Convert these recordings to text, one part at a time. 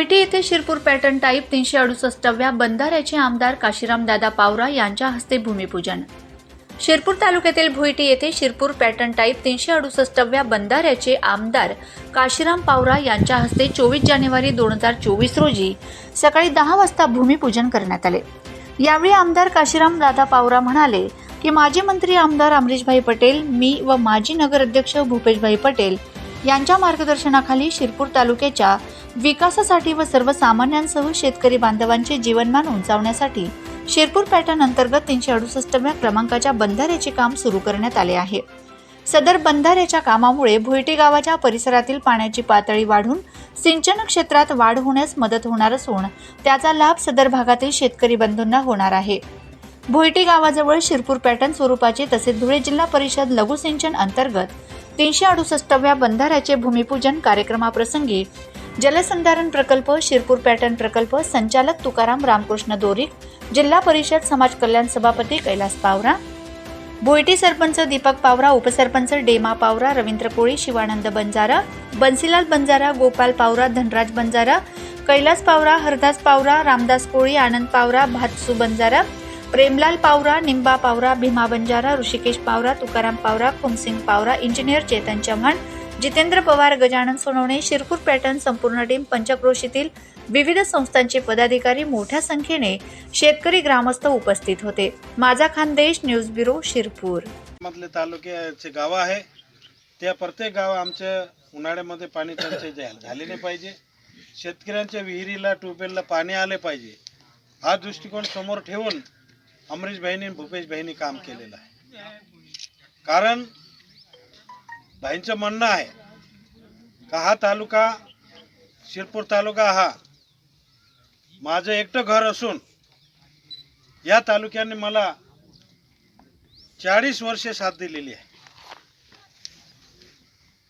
भोयटी येथे Shirpur pattern type तीनशे अडुसष्टव्या बंधाऱ्याचे आमदार काशीराम दादा पावरा यांच्या हस्ते भूमिपूजन. शिरपूर तालुक्यातील भुईटी येथे शिरपूर पॅटर्न टाईप तीनशे अडुसष्टव्या बंधाऱ्याचे आमदार काशीराम पावरा यांच्या हस्ते चोवीस जानेवारी दोन हजार चोवीस रोजी सकाळी दहा वाजता भूमिपूजन करण्यात आले. यावेळी आमदार काशीराम दादा पावरा म्हणाले की माजी मंत्री आमदार अमरीशभाई पटेल मी व माजी नगराध्यक्ष भूपेशभाई पटेल यांच्या मार्गदर्शनाखाली शिरपूर तालुक्याच्या विकासासाठी व सर्वसामान्यांसह शेतकरी बांधवांचे जीवनमान उंचावण्यासाठी शिरपूर पॅटर्न अंतर्गत तीनशे अडुसष्टव्या क्रमांकाच्या बंधाऱ्याचे काम सुरू करण्यात आले आहे. सदर बंधाऱ्याच्या कामामुळे भुईटे गावाच्या परिसरातील पाण्याची पातळी वाढून सिंचन क्षेत्रात वाढ होण्यास मदत होणार असून त्याचा लाभ सदर भागातील शेतकरी बंधूंना होणार आहे. भोयटी गावाजवळ शिरपूर पॅटर्न स्वरूपाचे तसेच धुळे जिल्हा परिषद लघु सिंचन अंतर्गत तीनशे अडुसष्टव्या बंधाऱ्याचे भूमिपूजन कार्यक्रमाप्रसंगी जलसंधारण प्रकल्प शिरपूर पॅटर्न प्रकल्प संचालक तुकाराम रामकृष्ण दोरीक जिल्हा परिषद समाज कल्याण सभापती कैलास पावरा भोयटी सरपंच दीपक पावरा उपसरपंच डेमा पावरा रवींद्र कोळी शिवानंद बंजारा बन्सीलाल बंजारा गोपाल पावरा धनराज बंजारा कैलास पावरा हरदास पावरा रामदास कोळी आनंद पावरा भातसू बंजारा प्रेमलाल पावरा निंबा पावरा भीमा बंजारा ऋषिकेश पावरा तुकाराम पावरा खुमसिंग पावरा इंजिनियर चेतन चव्हाण जितेंद्र पवार गजानन सोनवणे शिरपूर पॅटर्न संपूर्ण टीम पंचक्रोशीतील विविध संस्थांचे पदाधिकारी मोठ्या संख्येने शेतकरी ग्रामस्थ उपस्थित होते. माझा खानदेश न्यूज ब्युरो शिरपूर. मधले तालुक्याचे गाव आहे. त्या प्रत्येक गाव आमच्या उन्हाळ्यामध्ये पाणी टंचाई झाली नाही पाहिजे. शेतकऱ्यांच्या विहिरीला ट्यूबवेलला पाणी आले पाहिजे. हा दृष्टिकोन समोर ठेवून अमरीश भाईनी भूपेश भाईनी काम केलेलं आहे. कारण भाईंचं म्हणणं आहे का हा तालुका शिरपूर तालुका हा माझं एकटं घर असून या तालुक्याने मला चाळीस वर्षे साथ दिलेली आहे.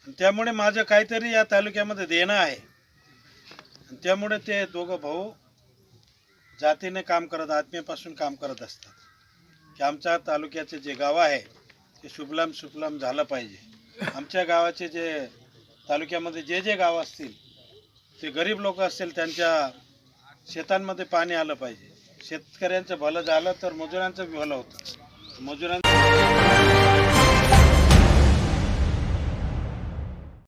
आणि त्यामुळे माझं काहीतरी या तालुक्यामध्ये देणं आहे. आणि त्यामुळे ते दोघं भाऊ जातीने काम करत आत्मीयपासून काम करत असतात. की आमच्या तालुक्याचे जे गाव आहे ते शुभलाम सुफलाम झालं पाहिजे. आमच्या गावाचे जे तालुक्यामध्ये जे जे गाव असतील ते गरीब लोक असतील त्यांच्या शेतांमध्ये पाणी आलं पाहिजे. शेतकऱ्यांचं भलं झालं तर मजुरांचं बी भलं होतं. मजुरांचं